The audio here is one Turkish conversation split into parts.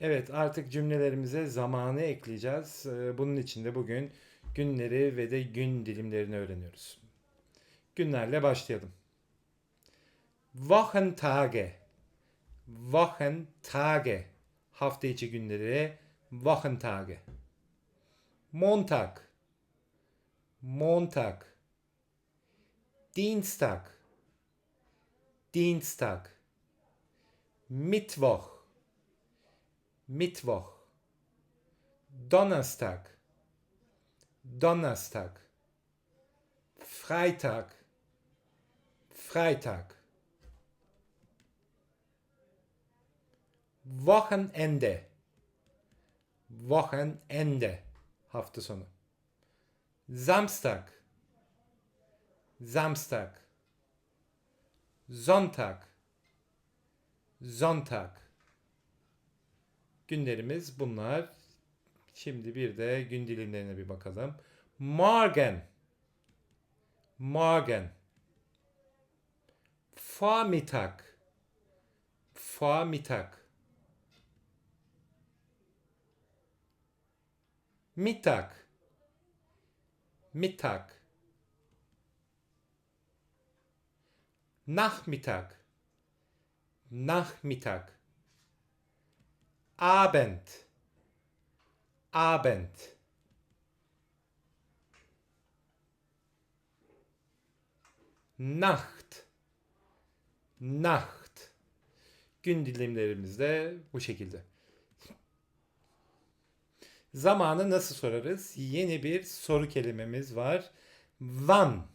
Evet, artık cümlelerimize zamanı ekleyeceğiz. Ee, Bunun için de bugün günleri ve de gün dilimlerini öğreniyoruz. Günlerle başlayalım. Wochentage. Wochentage. Hafta içi günleri. Wochentage. Montag. Montag. Dienstag. Dienstag. Mittwoch. Mittwoch. Donnerstag. Donnerstag. Freitag. Freitag. Wochenende. Wochenende. Hafta sonu. Samstag. Samstag. Sonntag. Sonntag. Günlerimiz bunlar. Şimdi bir de gün dilimlerine bir bakalım. Morgen. Morgen. Vormittag. Vormittag. Mittag. Mittag. Nachmittag. Nachmittag. Abend. Abend. Nacht. Nacht. Gün dilimlerimiz de bu şekilde. Zamanı nasıl sorarız? Yeni bir soru kelimemiz var. Wann.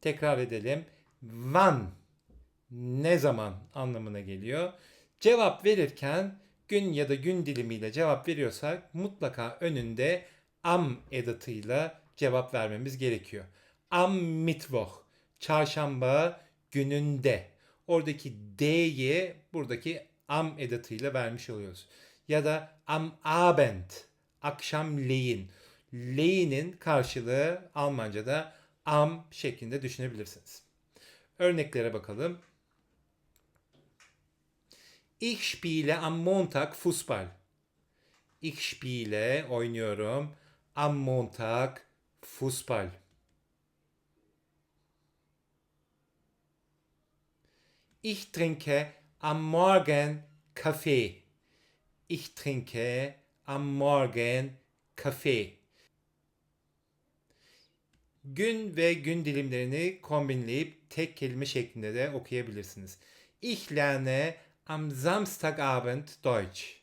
Tekrar edelim. Wann. Ne zaman anlamına geliyor. Cevap verirken gün ya da gün dilimiyle cevap veriyorsak mutlaka önünde am edatıyla cevap vermemiz gerekiyor. Am Mittwoch, çarşamba gününde. Oradaki D'yi buradaki am edatıyla vermiş oluyoruz. Ya da am Abend, akşamleyin. Leyinin karşılığı Almanca'da am şeklinde düşünebilirsiniz. Örneklere bakalım. Ich spiele am Montag Fußball. Ich spiele, oynuyorum. Am Montag Fußball. Ich trinke am Morgen Kaffee. Ich trinke am Morgen Kaffee. Gün ve gün dilimlerini kombinleyip tek kelime şeklinde de okuyabilirsiniz. Ich lerne am Samstagabend Deutsch.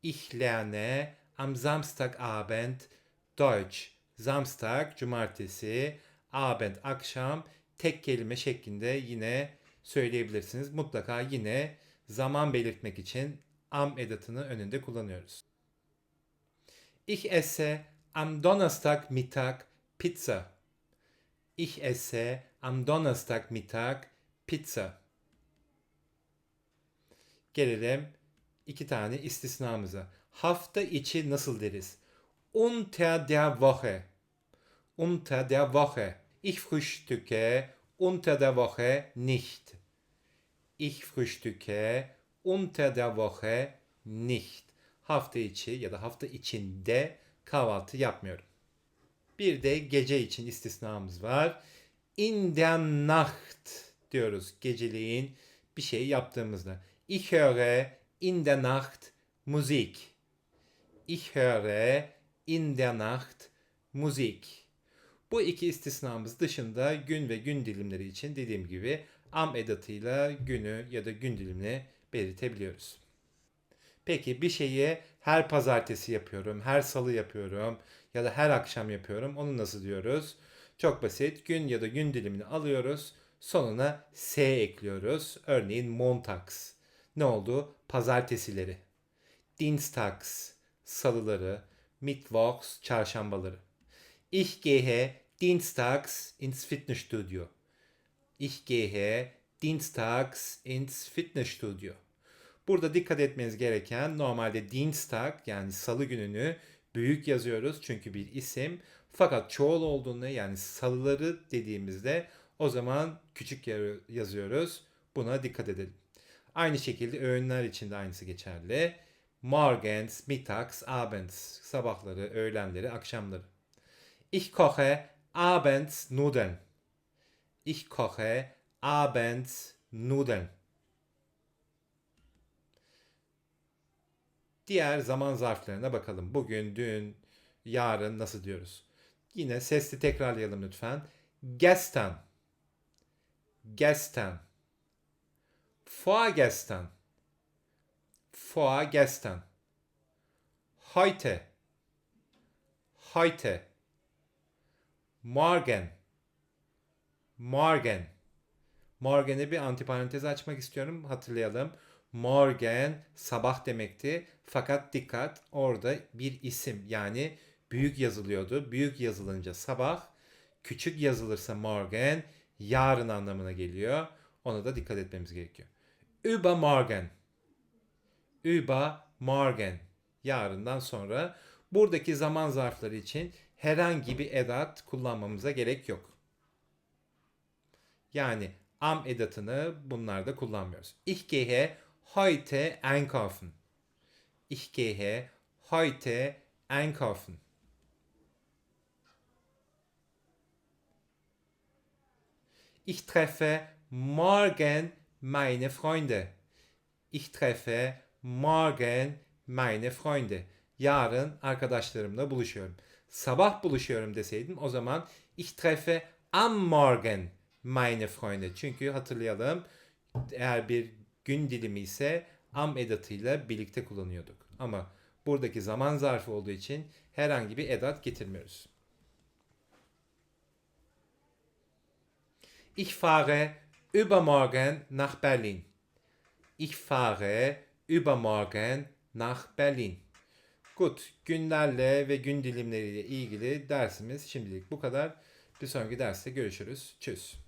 Ich lerne am Samstagabend Deutsch. Samstag, cumartesi, Abend, akşam tek kelime şeklinde yine söyleyebilirsiniz. Mutlaka yine zaman belirtmek için am edatını önünde kullanıyoruz. Ich esse am Donnerstag Mittag Pizza. Ich esse am Donnerstag Mittag Pizza. Gelelim iki tane istisnamıza. Hafta içi nasıl deriz? Unter der Woche. Unter der Woche. Ich frühstücke unter der Woche nicht. Ich frühstücke unter der Woche nicht. Hafta içi ya da hafta içinde kahvaltı yapmıyorum. Bir de gece için istisnamız var. In der Nacht diyoruz geceliğin bir şey yaptığımızda. Ich höre in der Nacht Musik. Ich höre in der Nacht Musik. Bu iki istisnamız dışında gün ve gün dilimleri için dediğim gibi am edatıyla günü ya da gün dilimini belirtebiliyoruz. Peki bir şeyi her pazartesi yapıyorum, her salı yapıyorum ya da her akşam yapıyorum. Onu nasıl diyoruz? Çok basit. Gün ya da gün dilimini alıyoruz. Sonuna s ekliyoruz. Örneğin montags. Ne oldu? Pazartesileri. Dienstags, salıları. Mittwochs, çarşambaları. Ich gehe dienstags ins Fitnessstudio. Ich gehe dienstags ins Fitnessstudio. Burada dikkat etmeniz gereken normalde Dienstag yani salı gününü büyük yazıyoruz çünkü bir isim. Fakat çoğul olduğunda yani salıları dediğimizde o zaman küçük yazıyoruz. Buna dikkat edelim. Aynı şekilde öğünler için de aynısı geçerli. Morgens, mittags, abends. Sabahları, öğlenleri, akşamları. Ich koche abends Nudeln. Ich koche abends Nudeln. Diğer zaman zarflarına bakalım. Bugün, dün, yarın nasıl diyoruz? Yine sesli tekrarlayalım lütfen. Gestern. Gestern. Vorgestern. Vorgestern. Heute. Heute. Morgen. Morgen. Morgen'e bir antiparantez açmak istiyorum. Hatırlayalım. Morgen sabah demekti. Fakat dikkat orada bir isim yani büyük yazılıyordu. Büyük yazılınca sabah, küçük yazılırsa morgen yarın anlamına geliyor. Ona da dikkat etmemiz gerekiyor. Übermorgen. Übermorgen. Yarından sonra buradaki zaman zarfları için herhangi bir edat kullanmamıza gerek yok. Yani am edatını bunlarda kullanmıyoruz. Ich gehe heute einkaufen. Ich gehe heute einkaufen. Ich treffe morgen meine Freunde. Ich treffe morgen meine Freunde. Yarın arkadaşlarımla buluşuyorum. Sabah buluşuyorum deseydim o zaman ich treffe am Morgen meine Freunde. Çünkü hatırlayalım eğer bir gün dilimi ise am edatıyla birlikte kullanıyorduk. Ama buradaki zaman zarfı olduğu için herhangi bir edat getirmiyoruz. Ich fahre übermorgen nach Berlin. Ich fahre übermorgen nach Berlin. Good. Günlerle ve gün dilimleriyle ilgili dersimiz şimdilik bu kadar. Bir sonraki derste görüşürüz. Tschüss.